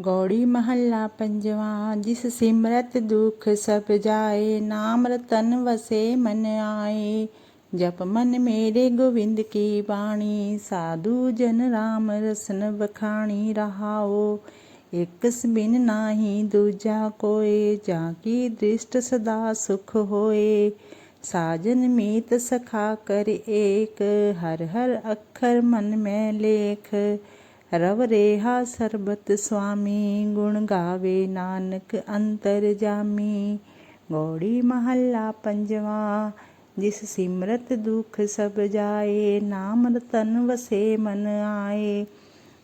ਗੌੜੀ ਮਹੱਲਾ ਪੰਜਵਾਂ, ਜਿਸ ਸਿਮਰਤ ਦੁਖ ਸਭ ਜਾਏ, ਨਾਮ ਰਤਨ ਵਸੇ ਮਨ ਆਏ। ਜਪ ਮਨ ਮੇਰੇ ਗੋਵਿੰਦ ਕੀ ਬਾਣੀ, ਸਾਧੂ ਜਨ ਰਾਮ ਰਸਨ ਬਖਾਣੀ ਰਹਾਓ। ਇਕ ਬਿਨ ਨਾਹੀ ਦੂਜਾ ਕੋਏ, ਜਾਂ ਕੀ ਦ੍ਰਿਸ਼ਟ ਸਦਾ ਸੁਖ ਹੋਏ। ਸਾਜਨ ਮੀਤ ਸਖਾ ਕਰ ਏਕ, ਹਰ ਹਰ ਅੱਖਰ ਮਨ ਮੈਂ ਲੇਖ। ਰਵ ਰੇਹਾ ਸਰਬਤ ਸੁਆਮੀ, ਗੁਣ ਗਾਵੇ ਨਾਨਕ ਅੰਤਰ ਜਾਮੀ। ਗੋੜੀ ਮਹੱਲਾ ਪੰਜਵਾ, ਜਿਸ ਸਿਮਰਤ ਦੁਖ ਸਭ ਜਾਏ, ਨਾਮ ਰਤਨ ਵਸੇ ਮਨ ਆਏ।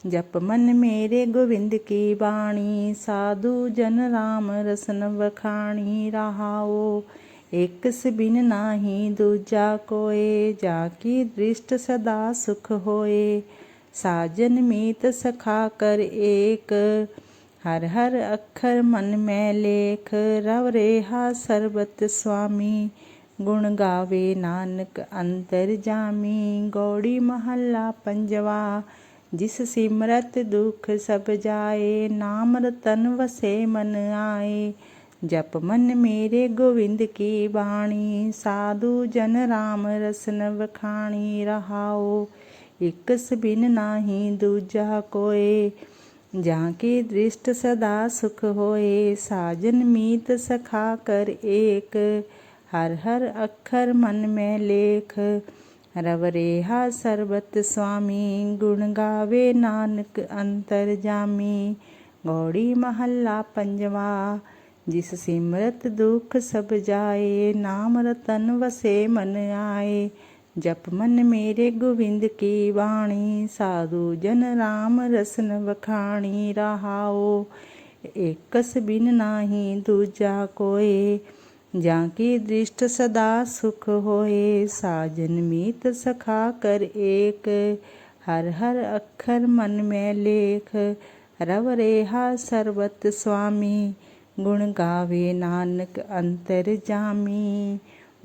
ਜਪ ਮਨ ਮੇਰੇ ਗੋਵਿੰਦ ਕੀ ਬਾਣੀ, ਸਾਧੂ ਜਨ ਰਾਮ ਰਸਨ ਵਖਾਣੀ ਰਹਾਓ। ਇਕ ਬਿਨ ਨਾਹੀ ਦੂਜਾ ਕੋਏ, ਜਾ ਕੀ ਦ੍ਰਿਸ਼ਟ ਸਦਾ ਸੁਖ ਹੋਏ। ਸਾਜਨ ਮੀਤ ਸਖਾ ਕਰ ਏਕ। ਹਰ ਹਰ ਅੱਖਰ ਮਨ ਮੈਂ ਲੇਖ। ਰਵ ਰੇਹਾ ਸਰਬਤ ਸੁਆਮੀ ਗੁਣ ਗਾਵੇ ਨਾਨਕ ਅੰਤਰ ਜਾਮੀ। ਗੌੜੀ ਮਹੱਲਾ ਪੰਜਵਾ। ਜਿਸ ਸਿਮਰਤ ਦੁਖ ਸਭ ਜਾਏ, ਨਾਮ ਰਤਨ ਵਸੇ ਮਨ ਆਏ। ਜਪ ਮਨ ਮੇਰੇ ਗੋਵਿੰਦ ਕੀ ਬਾਣੀ। ਸਾਧੂ ਜਨ ਰਾਮ ਰਸਨ ਵਖਾਣੀ। ਰਹਾਓ ਇਕ ਬਿਨ ਨਾਹੀ ਦੂਜਾ ਕੋਏ, ਜਾਂ ਕੀ ਦ੍ਰਿਸ਼ਟ ਸਦਾ ਸੁਖ ਹੋਏ, ਸਾਜਨ ਮੀਤ ਸਖਾ ਕਰ ਏਕ, ਹਰ ਹਰ ਅੱਖਰ ਮਨ ਮੈਂ ਲੇਖ, ਰਵ ਰੇਹਾ ਸਰਬਤ ਸੁਆਮੀ, ਗੁਣ ਗਾਵੇ ਨਾਨਕ ਅੰਤਰ ਜਾਮੀ, ਗੌੜੀ ਮਹੱਲਾ ਪੰਜਵਾ, ਜਿਸ ਸਿਮਰਤ ਦੁਖ ਸਭ ਜਾਏ, ਨਾਮ ਰਤਨ ਵਸੇ ਮਨ ਆਏ। ਜਪ ਮਨ ਮੇਰੇ ਗੋਵਿੰਦ ਕੀ ਬਾਣੀ, ਸਾਧੂ ਜਨ ਰਾਮ ਰਸਨ ਵਖਾਣੀ, ਰਹਾਓ। ਇਕਸ ਬਿਨ ਨਾਹੀ ਦੂਜਾ ਕੋਏ, ਜਾਂ ਕੀ ਦ੍ਰਿਸ਼ਟ ਸਦਾ ਸੁਖ ਹੋਏ। ਸਾਜਨ ਮੀਤ ਸਖਾ ਕਰ ਏਕ, ਹਰ ਹਰ ਅੱਖਰ ਮਨ ਮੈਂ ਲੇਖ। ਰਵ ਰੇਹਾ ਸਰਬਤ ਸੁਆਮੀ ਗੁਣ ਗਾਵੇ ਨਾਨਕ ਅੰਤਰ ਜਾਮੀ।